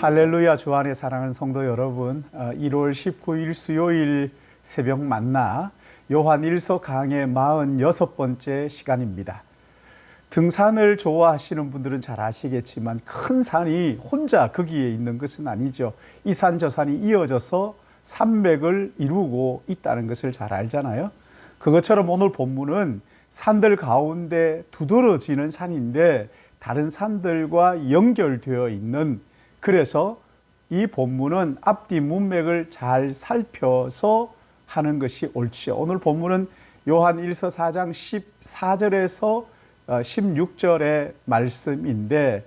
할렐루야 주 안에 사랑하는 성도 여러분, 어, 1월 19일 수요일 새벽 만나 요한 1서 강의 46번째 시간입니다. 등산을 좋아하시는 분들은 잘 아시겠지만 큰 산이 혼자 거기에 있는 것은 아니죠. 이 산 저 산이 이어져서 산맥을 이루고 있다는 것을 잘 알잖아요. 그것처럼 오늘 본문은 산들 가운데 두드러지는 산인데 다른 산들과 연결되어 있는 그래서 이 본문은 앞뒤 문맥을 잘 살펴서 하는 것이 옳지요. 오늘 본문은 요한 1서 4장 14절에서 16절의 말씀인데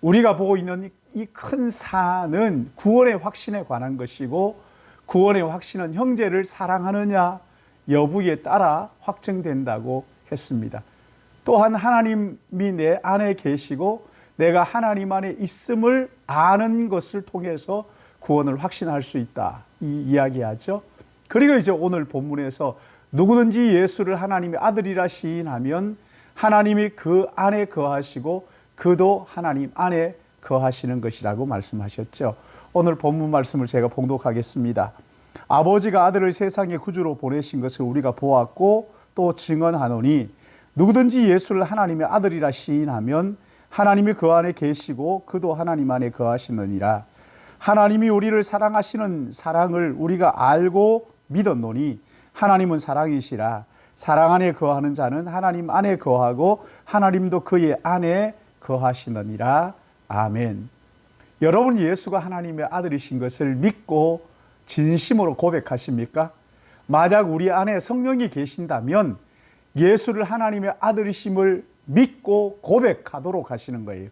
우리가 보고 있는 이큰 산은 구원의 확신에 관한 것이고 구원의 확신은 형제를 사랑하느냐 여부에 따라 확정된다고 했습니다. 또한 하나님이 내 안에 계시고 내가 하나님 안에 있음을 아는 것을 통해서 구원을 확신할 수 있다. 이 이야기하죠. 그리고 이제 오늘 본문에서 누구든지 예수를 하나님의 아들이라 시인하면 하나님이 그 안에 거하시고 그도 하나님 안에 거하시는 것이라고 말씀하셨죠. 오늘 본문 말씀을 제가 봉독하겠습니다. 아버지가 아들을 세상의 구주로 보내신 것을 우리가 보았고 또 증언하노니 누구든지 예수를 하나님의 아들이라 시인하면 하나님이 그 안에 계시고 그도 하나님 안에 거하시느니라. 하나님이 우리를 사랑하시는 사랑을 우리가 알고 믿었노니 하나님은 사랑이시라. 사랑 안에 거하는 자는 하나님 안에 거하고 하나님도 그의 안에 거하시느니라. 아멘. 여러분 예수가 하나님의 아들이신 것을 믿고 진심으로 고백하십니까? 만약 우리 안에 성령이 계신다면 예수를 하나님의 아들이심을 믿고 고백하도록 하시는 거예요.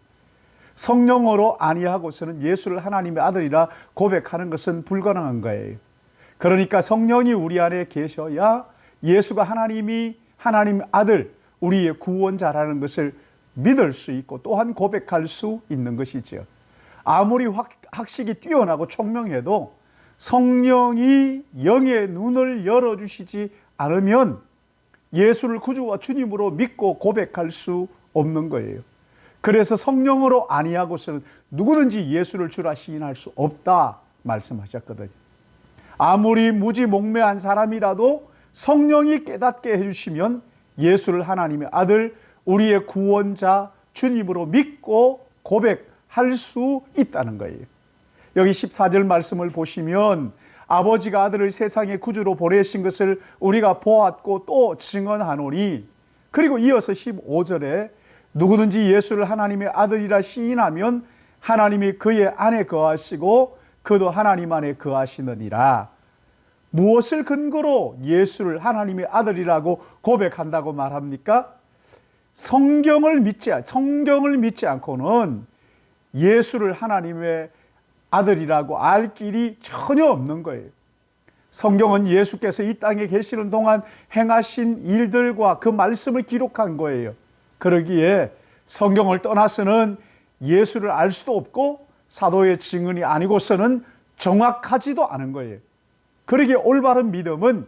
성령으로 아니하고서는 예수를 하나님의 아들이라 고백하는 것은 불가능한 거예요. 그러니까 성령이 우리 안에 계셔야 예수가 하나님이 하나님 아들, 우리의 구원자라는 것을 믿을 수 있고 또한 고백할 수 있는 것이죠. 아무리 확, 학식이 뛰어나고 총명해도 성령이 영의 눈을 열어주시지 않으면 예수를 구주와 주님으로 믿고 고백할 수 없는 거예요. 그래서 성령으로 아니하고서는 누구든지 예수를 주라 시인할 수 없다 말씀하셨거든요. 아무리 무지몽매한 사람이라도 성령이 깨닫게 해주시면 예수를 하나님의 아들, 우리의 구원자, 주님으로 믿고 고백할 수 있다는 거예요. 여기 14절 말씀을 보시면 아버지가 아들을 세상의 구주로 보내신 것을 우리가 보았고 또 증언하노니 그리고 이어서 15절에 누구든지 예수를 하나님의 아들이라 시인하면 하나님이 그의 안에 거하시고 그도 하나님 안에 거하시느니라. 무엇을 근거로 예수를 하나님의 아들이라고 고백한다고 말합니까? 성경을 믿지 성경을 믿지 않고는 예수를 하나님의 아들이라고 알 길이 전혀 없는 거예요. 성경은 예수께서 이 땅에 계시는 동안 행하신 일들과 그 말씀을 기록한 거예요. 그러기에 성경을 떠나서는 예수를 알 수도 없고 사도의 증언이 아니고서는 정확하지도 않은 거예요. 그러기에 올바른 믿음은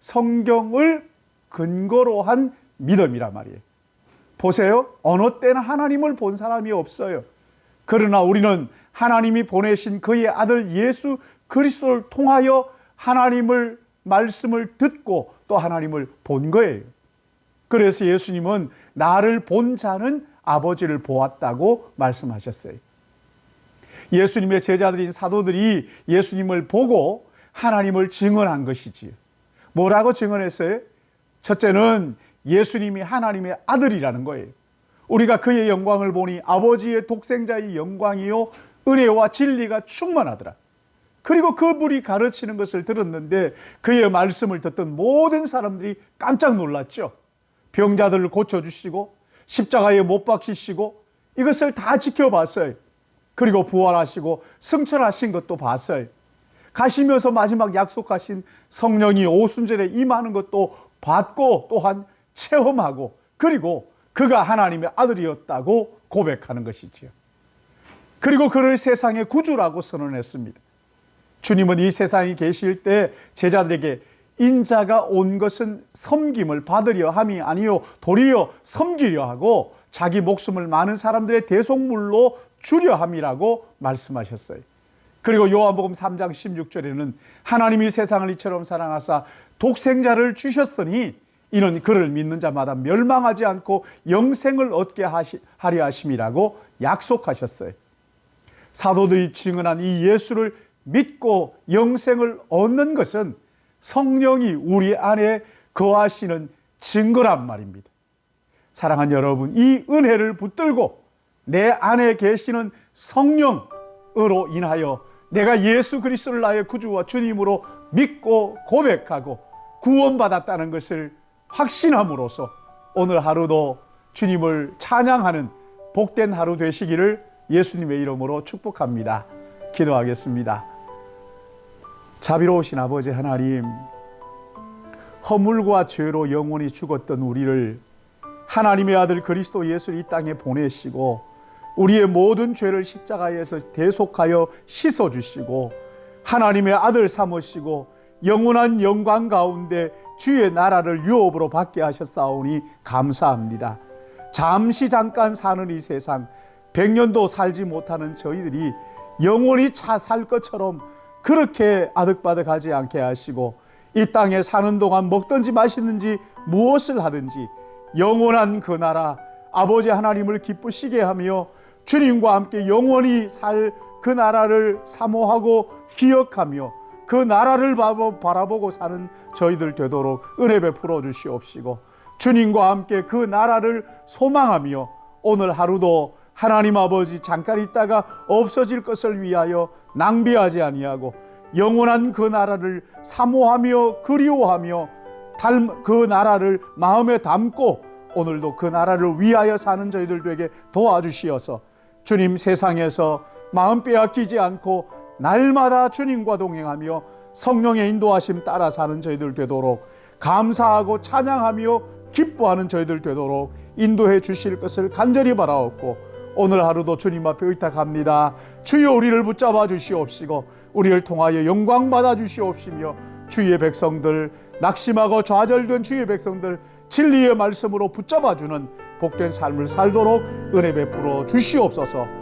성경을 근거로 한 믿음이란 말이에요. 보세요. 어느 때는 하나님을 본 사람이 없어요. 그러나 우리는 하나님이 보내신 그의 아들 예수 그리스도를 통하여 하나님을 말씀을 듣고 또 하나님을 본 거예요. 그래서 예수님은 나를 본 자는 아버지를 보았다고 말씀하셨어요. 예수님의 제자들인 사도들이 예수님을 보고 하나님을 증언한 것이지. 뭐라고 증언했어요? 첫째는 예수님이 하나님의 아들이라는 거예요. 우리가 그의 영광을 보니 아버지의 독생자의 영광이요 은혜와 진리가 충만하더라. 그리고 그분이 가르치는 것을 들었는데 그의 말씀을 듣던 모든 사람들이 깜짝 놀랐죠. 병자들을 고쳐주시고 십자가에 못 박히시고 이것을 다 지켜봤어요. 그리고 부활하시고 승천하신 것도 봤어요. 가시면서 마지막 약속하신 성령이 오순절에 임하는 것도 받고 또한 체험하고 그리고 그가 하나님의 아들이었다고 고백하는 것이지요. 그리고 그를 세상의 구주라고 선언했습니다. 주님은 이 세상에 계실 때 제자들에게 인자가 온 것은 섬김을 받으려 함이 아니요 도리어 섬기려 하고 자기 목숨을 많은 사람들의 대속물로 주려 함이라고 말씀하셨어요. 그리고 요한복음 3장 16절에는 하나님이 세상을 이처럼 사랑하사 독생자를 주셨으니 이는 그를 믿는 자마다 멸망하지 않고 영생을 얻게 하시, 하려 하심이라고 약속하셨어요. 사도들이 증언한 이 예수를 믿고 영생을 얻는 것은 성령이 우리 안에 거하시는 증거란 말입니다. 사랑하는 여러분, 이 은혜를 붙들고 내 안에 계시는 성령으로 인하여 내가 예수 그리스도를 나의 구주와 주님으로 믿고 고백하고 구원받았다는 것을 확신함으로써 오늘 하루도 주님을 찬양하는 복된 하루 되시기를 예수님의 이름으로 축복합니다. 기도하겠습니다. 자비로우신 아버지 하나님, 허물과 죄로 영원히 죽었던 우리를 하나님의 아들 그리스도 예수를 이 땅에 보내시고 우리의 모든 죄를 십자가에서 대속하여 씻어 주시고 하나님의 아들 삼으시고 영원한 영광 가운데 주의 나라를 유업으로 받게 하셨사오니 감사합니다. 잠시 잠깐 사는 이 세상 백년도 살지 못하는 저희들이 영원히 차 살 것처럼 그렇게 아득바득하지 않게 하시고 이 땅에 사는 동안 먹든지 마시든지 무엇을 하든지 영원한 그 나라 아버지 하나님을 기쁘시게 하며 주님과 함께 영원히 살 그 나라를 사모하고 기억하며 그 나라를 바라보고 사는 저희들 되도록 은혜 베풀어 주시옵시고 주님과 함께 그 나라를 소망하며 오늘 하루도 하나님 아버지 잠깐 있다가 없어질 것을 위하여 낭비하지 아니하고 영원한 그 나라를 사모하며 그리워하며 닮, 그 나라를 마음에 담고 오늘도 그 나라를 위하여 사는 저희들 되게 도와주시어서 주님 세상에서 마음 빼앗기지 않고 날마다 주님과 동행하며 성령의 인도하심 따라 사는 저희들 되도록 감사하고 찬양하며 기뻐하는 저희들 되도록 인도해 주실 것을 간절히 바라옵고 오늘 하루도 주님 앞에 의탁합니다. 주여 우리를 붙잡아 주시옵시고 우리를 통하여 영광 받아 주시옵시며 주의 백성들 낙심하고 좌절된 주의 백성들 진리의 말씀으로 붙잡아 주는 복된 삶을 살도록 은혜 베풀어 주시옵소서.